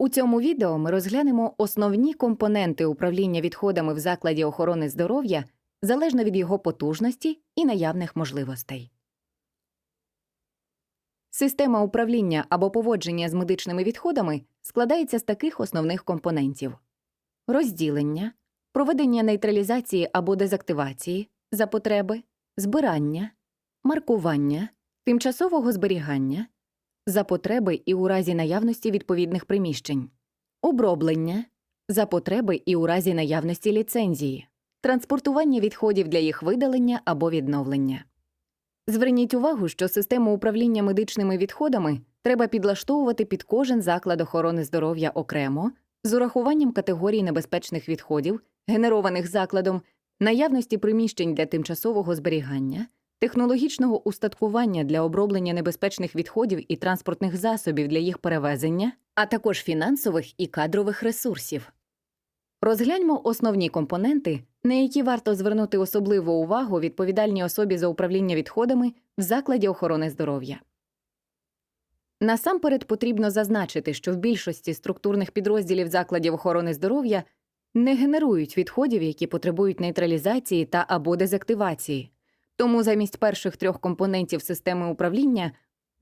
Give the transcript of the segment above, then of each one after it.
У цьому відео ми розглянемо основні компоненти управління відходами в закладі охорони здоров'я залежно від його потужності і наявних можливостей. Система управління або поводження з медичними відходами складається з таких основних компонентів: розділення, проведення нейтралізації або дезактивації за потреби, збирання, маркування, тимчасового зберігання, за потреби і у разі наявності відповідних приміщень, оброблення, за потреби і у разі наявності ліцензії, транспортування відходів для їх видалення або відновлення. Зверніть увагу, що систему управління медичними відходами треба підлаштовувати під кожен заклад охорони здоров'я окремо з урахуванням категорій небезпечних відходів, генерованих закладом, наявності приміщень для тимчасового зберігання, технологічного устаткування для оброблення небезпечних відходів і транспортних засобів для їх перевезення, а також фінансових і кадрових ресурсів. Розгляньмо основні компоненти, на які варто звернути особливу увагу відповідальній особі за управління відходами в закладі охорони здоров'я. Насамперед потрібно зазначити, що в більшості структурних підрозділів закладів охорони здоров'я не генерують відходів, які потребують нейтралізації та або дезактивації. Тому замість перших трьох компонентів системи управління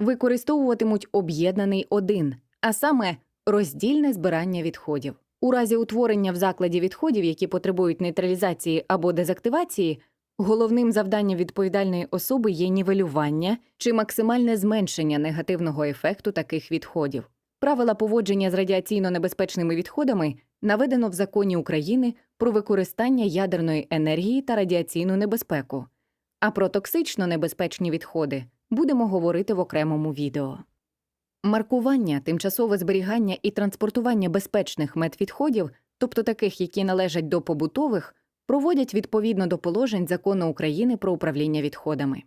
використовуватимуть об'єднаний один, а саме роздільне збирання відходів. У разі утворення в закладі відходів, які потребують нейтралізації або дезактивації, головним завданням відповідальної особи є нівелювання чи максимальне зменшення негативного ефекту таких відходів. Правила поводження з радіаційно небезпечними відходами наведено в законі України про використання ядерної енергії та радіаційну небезпеку. А про токсично небезпечні відходи будемо говорити в окремому відео. Маркування, тимчасове зберігання і транспортування безпечних медвідходів, тобто таких, які належать до побутових, проводять відповідно до положень Закону України про управління відходами.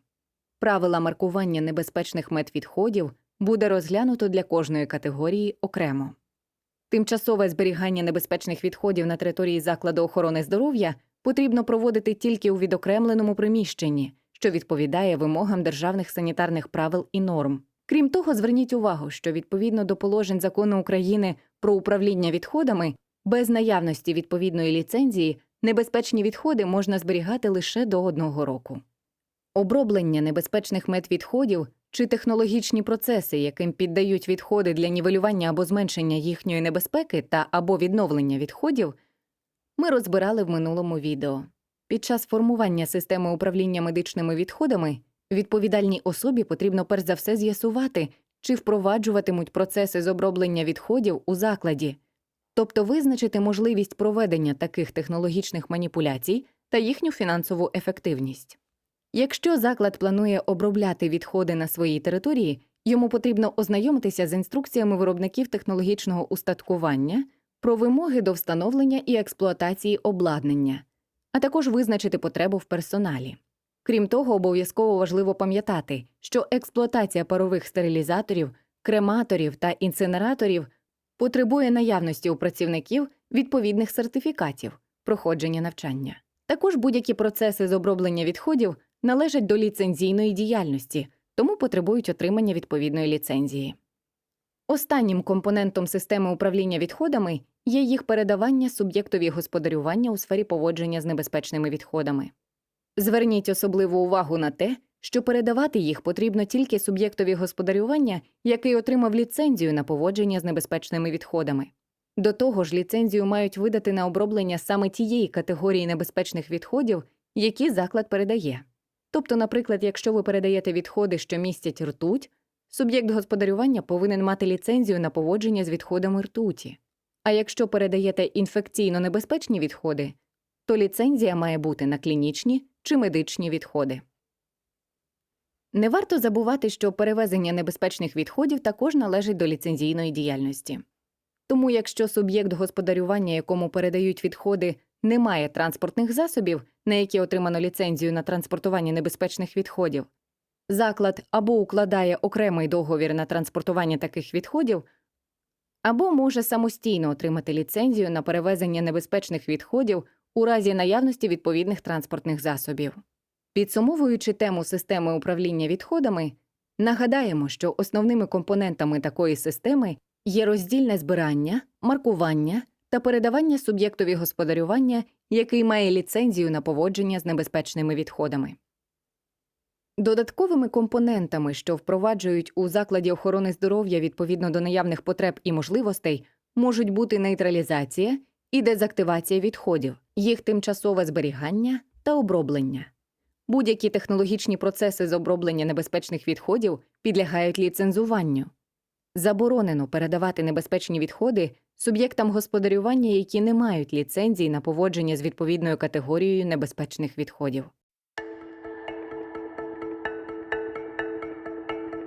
Правила маркування небезпечних медвідходів буде розглянуто для кожної категорії окремо. Тимчасове зберігання небезпечних відходів на території закладу охорони здоров'я потрібно проводити тільки у відокремленому приміщенні, що відповідає вимогам державних санітарних правил і норм. Крім того, зверніть увагу, що відповідно до положень закону України про управління відходами, без наявності відповідної ліцензії небезпечні відходи можна зберігати лише до одного року. Оброблення небезпечних медвідходів чи технологічні процеси, яким піддають відходи для нівелювання або зменшення їхньої небезпеки та або відновлення відходів, ми розбирали в минулому відео. Під час формування системи управління медичними відходами відповідальній особі потрібно перш за все з'ясувати, чи впроваджуватимуть процеси з оброблення відходів у закладі, тобто визначити можливість проведення таких технологічних маніпуляцій та їхню фінансову ефективність. Якщо заклад планує обробляти відходи на своїй території, йому потрібно ознайомитися з інструкціями виробників технологічного устаткування про вимоги до встановлення і експлуатації обладнання, а також визначити потребу в персоналі. Крім того, обов'язково важливо пам'ятати, що експлуатація парових стерилізаторів, крематорів та інсинераторів потребує наявності у працівників відповідних сертифікатів проходження навчання. Також будь-які процеси з оброблення відходів належать до ліцензійної діяльності, тому потребують отримання відповідної ліцензії. Останнім компонентом системи управління відходами є їх передавання суб'єктові господарювання у сфері поводження з небезпечними відходами. Зверніть особливу увагу на те, що передавати їх потрібно тільки суб'єктові господарювання, який отримав ліцензію на поводження з небезпечними відходами. До того ж, ліцензію мають видати на оброблення саме тієї категорії небезпечних відходів, які заклад передає. Тобто, наприклад, якщо ви передаєте відходи, що містять ртуть, суб'єкт господарювання повинен мати ліцензію на поводження з відходами ртуті. А якщо передаєте інфекційно небезпечні відходи, то ліцензія має бути на клінічні чи медичні відходи. Не варто забувати, що перевезення небезпечних відходів також належить до ліцензійної діяльності. Тому, якщо суб'єкт господарювання, якому передають відходи, не має транспортних засобів, на які отримано ліцензію на транспортування небезпечних відходів, заклад або укладає окремий договір на транспортування таких відходів, або може самостійно отримати ліцензію на перевезення небезпечних відходів у разі наявності відповідних транспортних засобів. Підсумовуючи тему системи управління відходами, нагадаємо, що основними компонентами такої системи Є роздільне збирання, маркування та передавання суб'єктові господарювання, який має ліцензію на поводження з небезпечними відходами. Додатковими компонентами, що впроваджують у закладі охорони здоров'я відповідно до наявних потреб і можливостей, можуть бути нейтралізація і дезактивація відходів, їх тимчасове зберігання та оброблення. Будь-які технологічні процеси з оброблення небезпечних відходів підлягають ліцензуванню. Заборонено передавати небезпечні відходи суб'єктам господарювання, які не мають ліцензій на поводження з відповідною категорією небезпечних відходів.